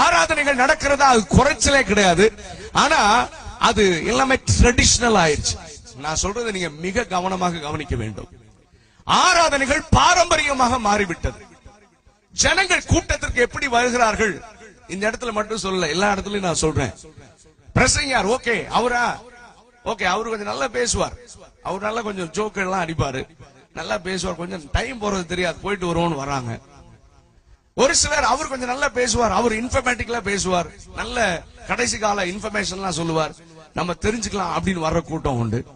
ஆராதனைகள் நடக்கிறதா அது குறைச்சலே கிடையாது. ஆனா அது எல்லாமே ட்ரெடிஷனல் ஆயிடுச்சு நான் சொல்றதை நீங்க மிக கவனமாக கவனிக்க வேண்டும். ஆராதனைகள் பாரம்பரியமாக மாறிவிட்டது. ஜனங்கள் கூட்டத்திற்கு எப்படி வருகிறார்கள்? இந்த இடத்துல மட்டும் சொல்லல எல்லா இடத்துலயும் நான் சொல்றேன். பிரசங்கியார் ஓகே அவரா? ஓகே அவரு கொஞ்சம் நல்லா பேசுவார். அவர் நல்லா கொஞ்சம் ஜோக்கெல்லாம் அடிப்பாரு. நல்லா பேசுவார். கொஞ்சம் டைம் போறது தெரியாது. போயிட்டு வருவோம்னு வராங்க ஒரு சிலர் அவர் கொஞ்சம் நல்லா பேசுவார் அவர் இன்ஃபர்மேட்டிக்கலா பேசுவார். நல்ல கடைசி கால இன்ஃபர்மேஷன்லாம் சொல்லுவார். நம்ம தெரிஞ்சுக்கலாம் அப்படின்னு வர்ற கூட்டம் உண்டு.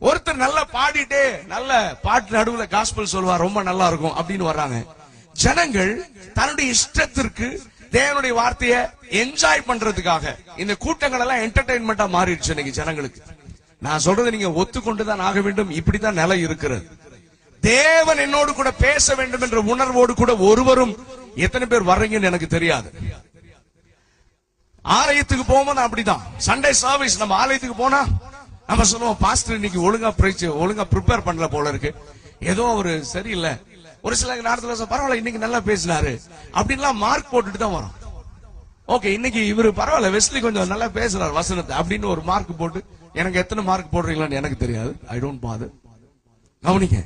ஒருத்தர் நல்லா பாடிட்டே நல்ல பாட்டு நடுவுல காஸ்பல் சொல்லுவார் ரொம்ப நல்லா இருக்கும் அப்படின்னு வர்றாங்க. ஜனங்கள் தன்னுடைய இஷ்டத்திற்கு தேவனுடைய வார்த்தையை என்ஜாய் பண்றதுக்காக இந்த கூட்டங்கள் எல்லாம் என்டர்டைன்மெண்டா மாறிடுச்சு இன்னைக்கு ஜனங்களுக்கு. நான் சொல்றதை நீங்க ஒத்துக்கொண்டுதான் ஆக வேண்டும் இப்படிதான் நிலை இருக்கிறது. தேவன் என்னோடு கூட பேச வேண்டும் என்ற உணர்வோடு கூட ஒருவரும் எத்தனை பேர் வர்றீங்கன்னு எனக்கு தெரியாது. ஆலயத்துக்கு போகும்போது அப்படிதான். சண்டே சர்வீஸ் நம்ம ஆலயத்துக்கு போனா நம்ம சொல்லுவோம் பாஸ்டர் இன்னைக்கு ஒழுங்கா பிரிச்சு ஒழுங்கா ப்ரிப்பேர் பண்ணல போல இருக்கு. ஏதோ அவரு சரியில்லை. ஒரு சில நேரத்தில் பரவாயில்ல இன்னைக்கு நல்லா பேசினாரு. அப்படின்லாம் மார்க் போட்டுட்டு தான் வரும். ஓகே இன்னைக்கு இவரு பரவாயில்ல வெஸ்லி கொஞ்சம் நல்லா பேசுறாரு வசனத்தை அப்படின்னு ஒரு மார்க் போட்டு எனக்கு எத்தனை மார்க் போடுறீங்களான்னு எனக்கு தெரியாது. ஐ டோன்ட் பாதர் கவனிங்க.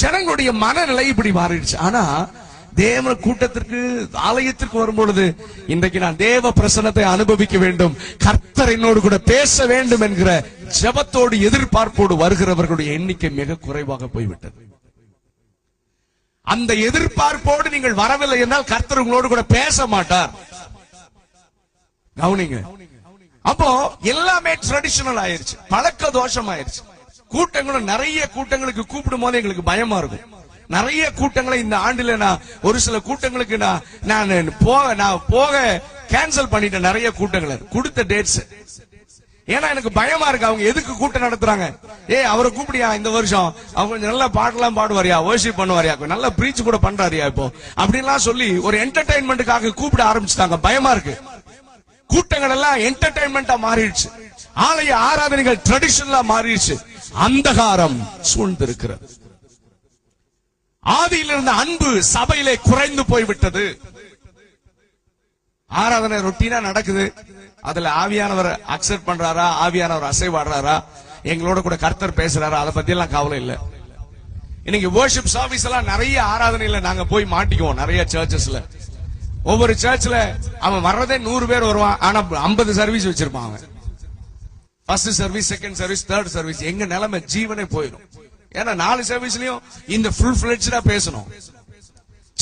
ஜனங்களுடைய மனநிலை இப்படி மாறிடுச்சு. ஆனா தேவ கூட்டத்திற்கு ஆலயத்திற்கு வரும்பொழுது இன்றைக்கு நான் தேவ பிரசனத்தை அனுபவிக்க வேண்டும். கர்த்தர் என்னோடு கூட பேச வேண்டும் என்கிற ஜபத்தோடு எதிர்பார்ப்போடு வருகிறவர்களுடைய எண்ணிக்கை மிக குறைவாக போய்விட்டது. அந்த எதிர்பார்ப்போடு நீங்கள் வரவில்லை என்றால் கர்த்தர் உங்களோடு கூட பேச மாட்டார். கவனிங்க. அப்போ எல்லாமே ட்ரெடிஷனல் ஆயிருச்சு. பழக்க தோஷம் ஆயிருச்சு கூட்டங்களும் நிறைய கூட்டங்களுக்கு கூப்பிடும் போது எங்களுக்கு பயமா இருக்கும். நிறைய கூட்டங்களை இந்த ஆண்டுல நான் ஒரு சில கூட்டங்களுக்கு நான் நான் போக நான் போக கேன்சல் பண்ணிட்டேன் நிறைய கூட்டங்களை. கொடுத்த டேட்ஸ் ஏன்னா எனக்கு பயமா இருக்கு. அவங்க எதுக்கு கூட்டம் நடத்துறாங்க? ஏய் அவரை கூப்பிடியா இந்த வருஷம்? அவங்க கொஞ்சம் நல்லா பாட்டெல்லாம் பாடுவாரியா? வர்ஷிப் பண்ணுவாரியா? நல்லா பிரீச் கூட பண்றாரியா இப்போ? அப்படின்லாம் சொல்லி ஒரு என்டர்டைன்மெண்ட்டுக்காக கூப்பிட ஆரம்பிச்சிட்டாங்க. பயமா இருக்கு. கூட்டங்கள் எல்லாம் என்டர்டைன்மெண்டா மாறிடுச்சு. ஆலய ஆராதனைகள் ட்ரெடிஷனலா மாறிடுச்சு. அந்தகாரம் சூழ்ந்திருக்கிறது. ஆதியில் இருந்த அன்பு சபையிலே குறைந்து போய்விட்டது. ஆராதனை ரொட்டீனா நடக்குது. அதுல ஆவியானவர் அக்செப்ட் பண்றாரா? ஆவியானவர் அசைவாடுறாரா? எங்களோட கூட கர்த்தர் பேசுறாரா? அதை பத்தி எல்லாம் கவலை இல்லை. இன்னைக்கு worship சர்வீஸ் எல்லாம் நிறைய ஆராதனையில நாங்க போய் மாட்டிக்குவோம் நிறைய சர்ச்சஸ்ல ஒவ்வொரு சர்ச்ல அவன் வர்றதே நூறு பேர் வருவான். ஆனா ஐம்பது சர்வீஸ் வச்சிருப்பான் அவன். First service second service third service எங்க நிலைமை ஜீவனே போயிடும். ஏன்னா நாலு சர்வீஸ்லயும் இந்த ஃபுல் ஃபிளட்ஜா பேசணும்.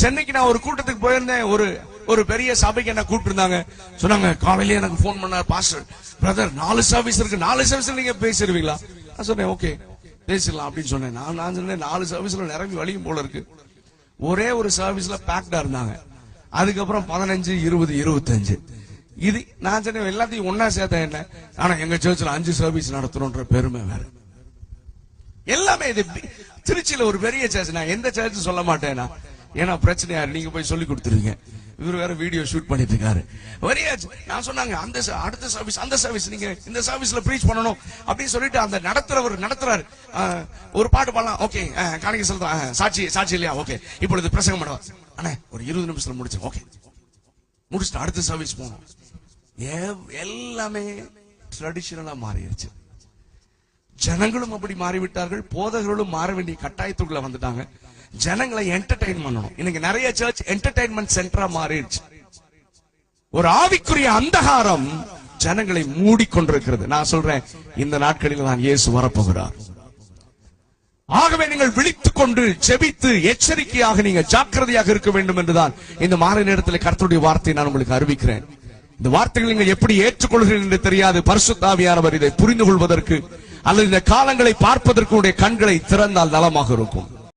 சென்னைக்கு நான் ஒரு கூட்டத்துக்கு போயிருந்தேன். ஒரு ஒரு பெரிய சபைக்கு என்ன கூப்பிட்டு இருந்தாங்க சொன்னாங்க காலையில எனக்கு ஃபோன் பண்ணார் பாஸ்டர் பிரதர் நாலு சர்வீஸ் இருக்கு. நாலு சர்வீஸ்ல நீங்க பேசிடுவீங்களா நான் சொன்னேன் ஓகே பேசிடலாம் அப்படின்னு சொன்னேன். நான் நான் சொன்னேன் நாலு சர்வீஸ்ல நிரம்பி வழியும் போல இருக்கு. ஒரே ஒரு சர்வீஸ்ல பேக்டா இருந்தாங்க. அதுக்கப்புறம் பதினஞ்சு இருபது இருபத்தஞ்சு. இது நான் சொன்ன எல்லாத்தையும் ஒன்னா சேர்த்த என்ன? ஆனா எங்க சர்ச்சில் அஞ்சு சர்வீஸ் நடத்தணும்ன்ற பெருமை வேற. எல்லாமே இது திருச்சியில ஒரு பெரிய சர்ச் நான் எந்த சர்ச் சொல்ல மாட்டேனா? ஏன்னா பிரச்சனையா நீங்க போய் சொல்லி கொடுத்துருவீங்க இவர் வேற வீடியோ ஷூட் பண்ணிட்டு இருக்காரு. பெரிய நான் சொன்னாங்க அந்த அடுத்த சர்வீஸ் அந்த சர்வீஸ் நீங்க இந்த சர்வீஸ்ல ப்ரீச் பண்ணணும் அப்படின்னு சொல்லிட்டு அந்த நடத்துறவர் நடத்துறாரு. ஒரு பாட்டு பாடலாம். ஓகே காணிக்க சொல்றேன். சாட்சி சாட்சி இல்லையா? ஓகே. இப்பொழுது பிரசங்கம் பண்ணுவார் அண்ணே ஒரு இருபது நிமிஷத்துல முடிச்சு ஓகே. முடிச்சுட்டு அடுத்த சர்வீஸ் போனோம் எவ்- எல்லாமே ட்ரெடிஷனலா மாறிடுச்சு. ஜனங்களும் அப்படி மாறிவிட்டார்கள். போதகர்களும் மாற வேண்டிய கட்டாயத்துக்குள்ள வந்துட்டாங்க. ஜனங்களை என்டர்டைன் பண்ணணும். இன்னைக்கு நிறைய சர்ச் என்டர்டைன்மெண்ட் சென்டரா மாறிடுச்சு. ஒரு ஆவிக்குரிய அந்தகாரம் ஜனங்களை மூடிக்கொண்டிருக்கிறது. நான் சொல்றேன் இந்த நாட்களில் நான் இயேசு வரப்போகிறார். ஆகவே நீங்கள் விழித்துக் கொண்டு ஜெபித்து எச்சரிக்கையாக நீங்க ஜாக்கிரதையாக இருக்க வேண்டும் என்றுதான் இந்த மாலை நேரத்தில் கர்த்தருடைய வார்த்தையை நான் உங்களுக்கு அறிவிக்கிறேன். இந்த வார்த்தைகளை நீங்கள் எப்படி ஏற்றுக்கொள்கிறீர்கள் என்று தெரியாது. பரிசுத்தாவியானவர் இதை புரிந்து கொள்வதற்கு அல்லது இந்த காலங்களை பார்ப்பதற்கு உடைய கண்களை திறந்தால் நலமாக இருக்கும்.